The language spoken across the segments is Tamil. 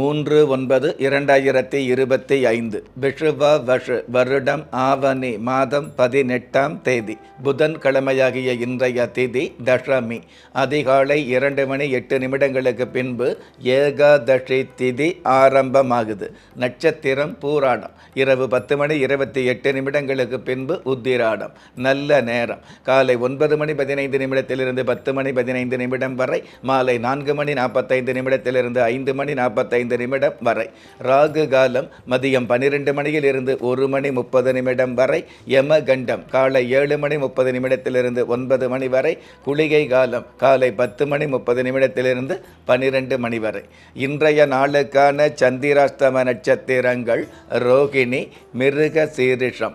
மூன்று ஒன்பது இரண்டாயிரத்தி இருபத்தி ஐந்து விஷுவ வஷு வருடம் ஆவணி மாதம் பதினெட்டாம் தேதி புதன்கிழமையாகிய இன்றைய திதி தசமி அதிகாலை இரண்டு மணி எட்டு நிமிடங்களுக்கு பின்பு ஏகாதசி திதி ஆரம்பமாகுது. நட்சத்திரம் பூராடம் இரவு பத்து மணி இருபத்தி எட்டு நிமிடங்களுக்கு பின்பு உத்திராடம் நல்ல நேரம் காலை ஒன்பது மணி பதினைந்து நிமிடத்திலிருந்து பத்து மணி பதினைந்து நிமிடம் வரை மாலை நான்கு மணி நாற்பத்தைந்து நிமிடத்திலிருந்து ஐந்து மணி நாற்பத்தைந்து நிமிடம் வரை. ராகு காலம் மதியம் பன்னிரெண்டு மணியில் இருந்து ஒரு மணி முப்பது நிமிடம் வரை. யமகண்டம் காலை ஏழு மணி முப்பது நிமிடத்திலிருந்து ஒன்பது மணி வரை. குளிகை காலம் காலை பத்து மணி முப்பது நிமிடத்திலிருந்து பன்னிரெண்டு மணி வரை. இன்றைய நாளுக்கான சந்திராஷ்டம நட்சத்திரங்கள் ரோகிணி மிருக சீரிஷம்.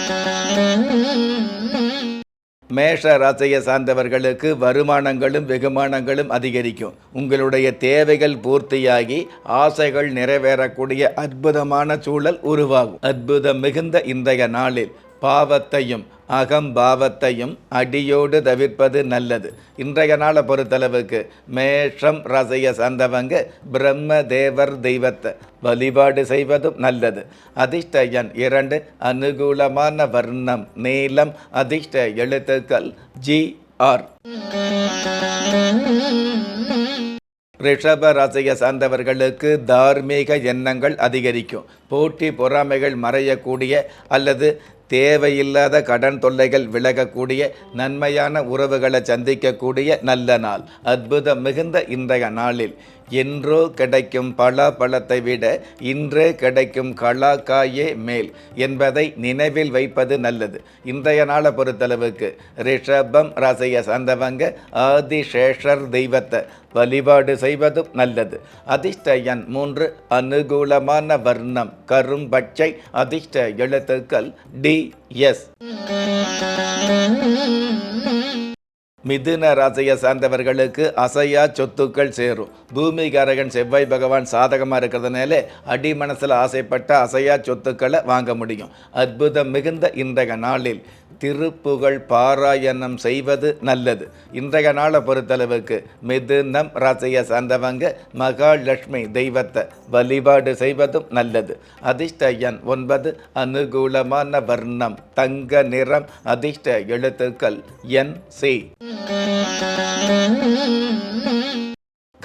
மேஷ ராசியை சார்ந்தவர்களுக்கு வருமானங்களும் வெகுமானங்களும் அதிகரிக்கும். உங்களுடைய தேவைகள் பூர்த்தியாகி ஆசைகள் நிறைவேறக்கூடிய அற்புதமான சூழல் உருவாகும். அற்புதம் மிகுந்த இன்றைய நாளில். பாவத்தையும் அகம்பாவத்தையும் அடியோடு தவிர்ப்பது நல்லது. இன்றைய நாளை பொறுத்தளவுக்கு மேஷம் ரசைய சார்ந்தவங்க பிரம்ம தேவர் தெய்வத்தை வழிபாடு செய்வதும் நல்லது. அதிர்ஷ்ட எண் இரண்டு அனுகூலமான வர்ணம் நீளம் அதிர்ஷ்ட எழுத்துக்கள் ஜி ஆர். ரிஷப ராசியை சார்ந்தவர்களுக்கு தார்மீக எண்ணங்கள் அதிகரிக்கும். போட்டி பொறாமைகள் மறையக்கூடிய அல்லது தேவையில்லாத கடன் தொல்லைகள் விலகக்கூடிய நன்மையான உறவுகளை சந்திக்கக்கூடிய நல்ல நாள். அற்புதம் மிகுந்த இன்றைய நாளில். என்றோ கிடைக்கும் பலா பழத்தை விட இன்றே கிடைக்கும் கலாக்காயே மேல் என்பதை நினைவில் வைப்பது நல்லது. இன்றைய நாளை பொறுத்தளவுக்கு ரிஷபம் ராசியை சார்ந்தவங்க ஆதிசேஷர் தெய்வத்தை வழிபாடு செய்வதும் நல்லது. அதிர்ஷ்டயன் மூன்று அனுகூலமான வர்ணம் கரும்பச்சை அதிர்ஷ்ட எழுத்துக்கள் டி எஸ். மிதுன ராசியை சார்ந்தவர்களுக்கு அசையா சொத்துக்கள் சேரும். பூமிகாரகன் செவ்வாய் பகவான் சாதகமாக இருக்கிறதுனால அடி மனசில் ஆசைப்பட்ட அசையா சொத்துக்களை வாங்க முடியும். அற்புதம் மிகுந்த இன்றைய நாளில். திருப்புகழ் பாராயணம் செய்வது நல்லது. இன்றைய நாளை பொறுத்தளவுக்கு மிதுனம் ராசியை சார்ந்தவங்க மகாலட்சுமி தெய்வத்தை வழிபாடு செய்வதும் நல்லது. அதிர்ஷ்ட எண் ஒன்பது அனுகூலமான வர்ணம் தங்க நிறம் அதிர்ஷ்ட எழுத்துக்கள் என் சி.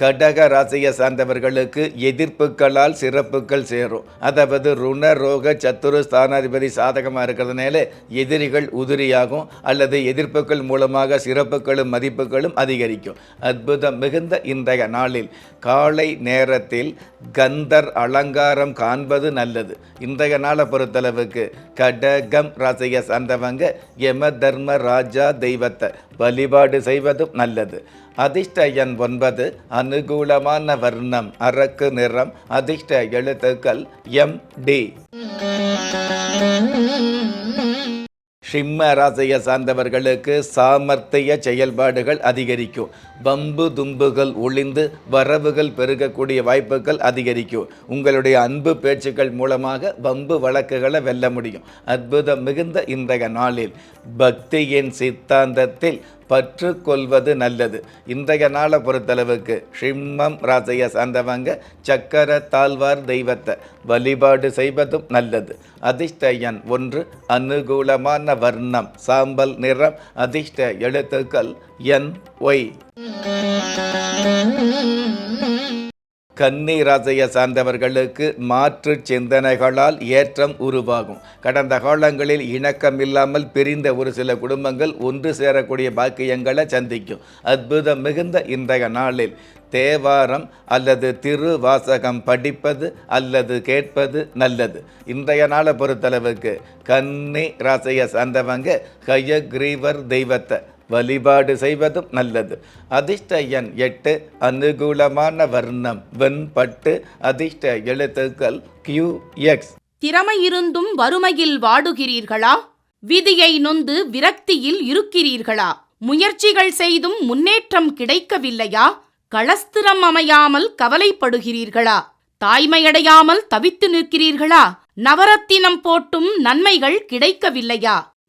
கடக ராசியை சார்ந்தவர்களுக்கு எதிர்ப்புகளால் சிறப்புகள் சேரும். அதாவது ருண ரோக சத்துரு ஸ்தானாதிபதி சாதகமாக இருக்கிறதுனால எதிரிகள் உதிரியாகும் அல்லது எதிர்ப்புகள் மூலமாக சிறப்புகளும் மதிப்புகளும் அதிகரிக்கும். அற்புதம் மிகுந்த இன்றைய நாளில் காலை நேரத்தில் கந்தர் அலங்காரம் காண்பது நல்லது. இன்றைய நாளை பொறுத்தளவுக்கு கடகம் ராசியை சார்ந்தவங்க யம தர்ம ராஜா தெய்வத்தை வழிபாடு செய்வதும் நல்லது. அதிர்ஷ்ட எண் ஒன்பது அனுகூலமான வர்ணம் அரக்கு நிறம் அதிர்ஷ்ட எழுத்துக்கள் எம் டி. சிம்ம ராசியை சார்ந்தவர்களுக்கு சாமர்த்திய செயல்பாடுகள் அதிகரிக்கும். பம்பு தும்புகள் ஒளிந்து வரவுகள் பெருகக்கூடிய வாய்ப்புகள் அதிகரிக்கும். உங்களுடைய அன்பு பேச்சுக்கள் மூலமாக பம்பு வழக்குகளை வெல்ல முடியும். அற்புதம் மிகுந்த இன்றைய நாளில். பக்தியின் சித்தாந்தத்தில் பற்று கொள்வது நல்லது. இன்றைய நாளை பொறுத்தளவுக்கு சிம்மம் ராசையை சார்ந்தவங்க சக்கர தாழ்வார் தெய்வத்தை வழிபாடு செய்வதும் நல்லது. அதிர்ஷ்டயன் ஒன்று அனுகூலமான வர்ணம் சாம்பல் நிறம் அதிர்ஷ்ட எழுத்துக்கள் என் ஒய் கன்னி ராசியை சார்ந்தவர்களுக்கு மாற்று சிந்தனைகளால் ஏற்றம் உருவாகும். கடந்த காலங்களில் இணக்கம் இல்லாமல் பிரிந்த ஒரு சில குடும்பங்கள் ஒன்று சேரக்கூடிய பாக்கியங்களை சந்திக்கும். அற்புதம் மிகுந்த இன்றைய நாளில் தேவாரம் அல்லது திருவாசகம் படிப்பது அல்லது கேட்பது நல்லது. இன்றைய நாளை பொறுத்தளவுக்கு கன்னி ராசியை சார்ந்தவங்க ஹயக்ரீவர் தெய்வத்தை வழிபாடு செய்வதும் நல்லது. அதிர்ஷ்ட எண் எட்டு அனுகூலமான வர்ணம் வெண்பட்டு அதிர்ஷ்ட எழுத்துக்கள் கியூ எக்ஸ் திறமையிருந்தும் வறுமையில் வாடுகிறீர்களா? விதியை நொந்து விரக்தியில் இருக்கிறீர்களா? முயற்சிகள் செய்தும் முன்னேற்றம் கிடைக்கவில்லையா? களஸ்திரம் அமையாமல் கவலைப்படுகிறீர்களா? தாய்மையடையாமல் தவித்து நிற்கிறீர்களா? நவரத்தினம் போட்டும் நன்மைகள் கிடைக்கவில்லையா?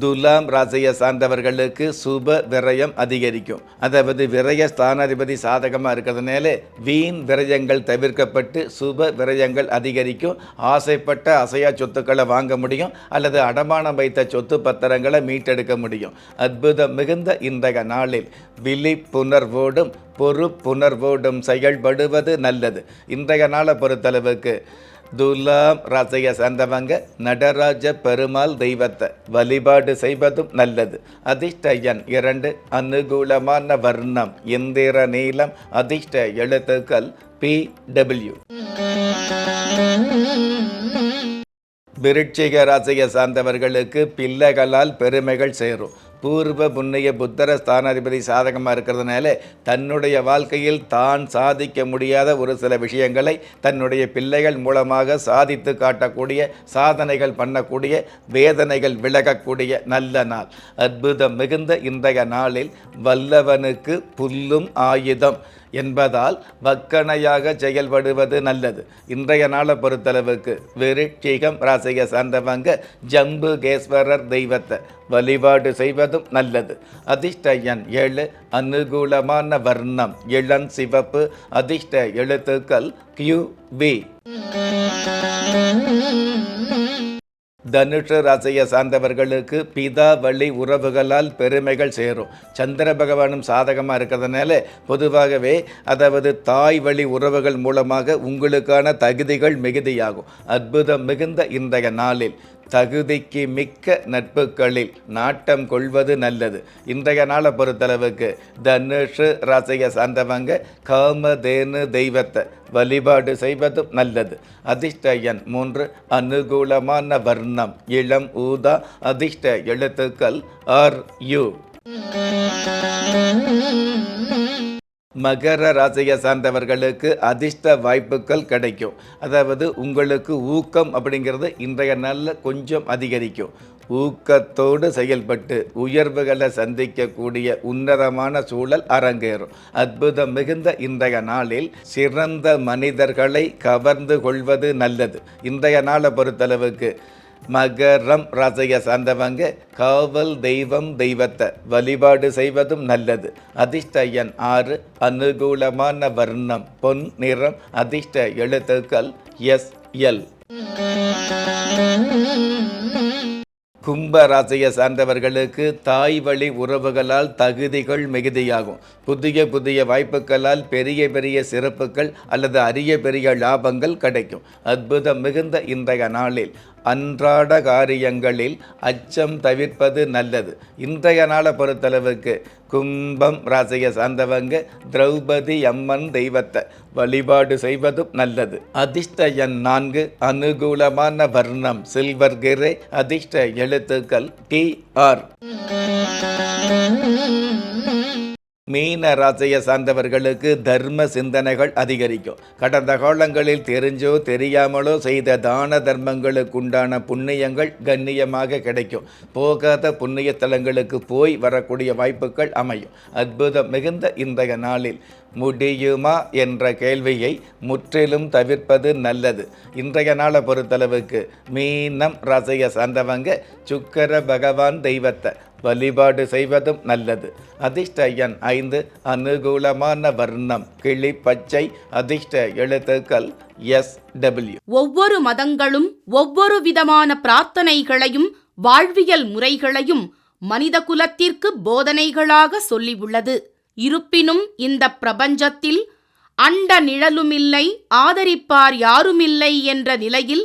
துலாம் ராசியை சார்ந்தவர்களுக்கு சுப விரயம் அதிகரிக்கும். அதாவது விரய ஸ்தானாதிபதி சாதகமாக இருக்கிறதுனால வீண் விரயங்கள் தவிர்க்கப்பட்டு சுப விரயங்கள் அதிகரிக்கும். ஆசைப்பட்ட அசையா சொத்துக்களை வாங்க முடியும். அல்லது அடமானம் வைத்த சொத்து பத்திரங்களை மீட்டெடுக்க முடியும். அற்புதம் மிகுந்த இன்றைய நாளில் விழிப்புணர்வோடும் பொறுப்புணர்வோடும் செயல்படுவது நல்லது. இன்றைய நாளை பொறுத்தளவுக்கு துலாம் ராசியை சேர்ந்தவங்க நடராஜ பெருமாள் தெய்வத்தை வழிபாடு செய்வதும் நல்லது. அதிர்ஷ்டயன் இரண்டு அனுகூலமான வர்ணம் இந்திர நீளம் அதிர்ஷ்ட எழுத்துக்கள் பி டபிள்யூ விருட்சிக ராசியை சார்ந்தவர்களுக்கு பிள்ளைகளால் பெருமைகள் சேரும். பூர்வ புண்ணிய புத்தர ஸ்தானாதிபதி சாதகமாக இருக்கிறதுனால தன்னுடைய வாழ்க்கையில் தான் சாதிக்க முடியாத ஒரு சில விஷயங்களை தன்னுடைய பிள்ளைகள் மூலமாக சாதித்து காட்டக்கூடிய சாதனைகள் பண்ணக்கூடிய வேதனைகள் விலகக்கூடிய நல்ல நாள். அற்புதம் மிகுந்த இன்றைய நாளில் வல்லவனுக்கு புல்லும் ஆயுதம். என்பதால் வக்கணையாக செயல்படுவது நல்லது. இன்றைய நாளை பொறுத்தளவுக்கு விருட்சிகம் ராசியை சார்ந்தவங்க ஜம்புகேஸ்வரர் தெய்வத்தை வழிபாடு செய்வதும் நல்லது. அதிர்ஷ்ட எண் ஏழு அனுகூலமான வர்ணம் இளம் சிவப்பு அதிர்ஷ்ட எழுத்துக்கள் கியூ பி தனுஷ ராசியை சார்ந்தவர்களுக்கு பிதா வழி உறவுகளால் பெருமைகள் சேரும். சந்திர பகவானும் சாதகமாக இருக்கிறதுனால பொதுவாகவே அதாவது தாய் வழி உறவுகள் மூலமாக உங்களுக்கான தகுதிகள் மிகுதியாகும். அற்புதம் மிகுந்த இன்றைய நாளில். தகுதிக்கு மிக்க நட்புகளில் நாட்டம் கொள்வது நல்லது. இன்றைய நாளை பொறுத்தளவுக்கு தனுஷு ராசியை சார்ந்தவங்க காமதேனு தெய்வத்தை வழிபாடு செய்வதும் நல்லது. அதிர்ஷ்ட எண் மூன்று அனுகூலமான வர்ணம் இளம் ஊதா அதிர்ஷ்ட எழுத்துக்கள் ஆர் யூ. மகர ராசியை சார்ந்தவர்களுக்கு அதிர்ஷ்ட வாய்ப்புகள் கிடைக்கும். அதாவது உங்களுக்கு ஊக்கம் அப்படிங்கிறது இன்றைய நாளில் கொஞ்சம் அதிகரிக்கும். ஊக்கத்தோடு செயல்பட்டு உயர்வுகளை சந்திக்கக்கூடிய உன்னதமான சூழல் அரங்கேறும். அற்புதம் மிகுந்த இன்றைய நாளில் சிறந்த மனிதர்களை கவர்ந்து கொள்வது நல்லது. இன்றைய நாளை பொறுத்தளவுக்கு மகரம் ரசய சார்ந்தவங்க காவல் தெய்வம் தெய்வத்தை வழிபாடு செய்வதும் நல்லது. அதிர்ஷ்டயன் ஆறு அனுகூலமான வர்ணம் பொன் நிறம் அதிர்ஷ்ட எழுத்துக்கள் எஸ் எல். கும்ப ராசியை சார்ந்தவர்களுக்கு தாய் வழி உறவுகளால் தகுதிகள் மிகுதியாகும். புதிய புதிய வாய்ப்புகளால் பெரிய பெரிய சிறப்புகள் அல்லது அரிய பெரிய லாபங்கள் கிடைக்கும். அற்புதம் மிகுந்த இன்றைய நாளில். அன்றாட காரியங்களில் அச்சம் தவிர்ப்பது நல்லது. இன்றைய நாளை பொறுத்தளவுக்கு கும்பம் ராசியை சார்ந்தவங்க திரௌபதி அம்மன் தெய்வத்தை வழிபாடு செய்வதும் நல்லது. அதிர்ஷ்ட எண் நான்கு அனுகூலமான வர்ணம் சில்வர் கிரே அதிர்ஷ்ட எழுத்துக்கள் டி ஆர். மீன ராசியை சார்ந்தவர்களுக்கு தர்ம சிந்தனைகள் அதிகரிக்கும். கடந்த காலங்களில் தெரிஞ்சோ தெரியாமலோ செய்த தான தர்மங்களுக்கு உண்டான புண்ணியங்கள் கண்ணியமாக கிடைக்கும். போகாத புண்ணிய தலங்களுக்கு போய் வரக்கூடிய வாய்ப்புகள் அமையும். அற்புதம் மிகுந்த இன்றைய நாளில் முடியுமா என்ற கேள்வியை முற்றிலும் தவிர்ப்பது நல்லது. இன்றைய நாளை பொறுத்தளவுக்கு மீனம் ராசியை சார்ந்தவங்க சுக்கர பகவான் தெய்வத்தை வழிபாடு செய்வதும் நல்லது. அதிர்ஷ்ட எண் ஐந்து அனுகூலமான வர்ணம். கிளி பச்சை அதிர்ஷ்ட எழுத்துக்கள் எஸ் டபிள்யூ ஒவ்வொரு மதங்களும் ஒவ்வொரு விதமான பிரார்த்தனைகளையும் வாழ்வியல் முறைகளையும் மனித குலத்திற்கு போதனைகளாக சொல்லியுள்ளது இருப்பினும் இந்த பிரபஞ்சத்தில் அண்ட நிழலுமில்லை ஆதரிப்பார் யாருமில்லை என்ற நிலையில்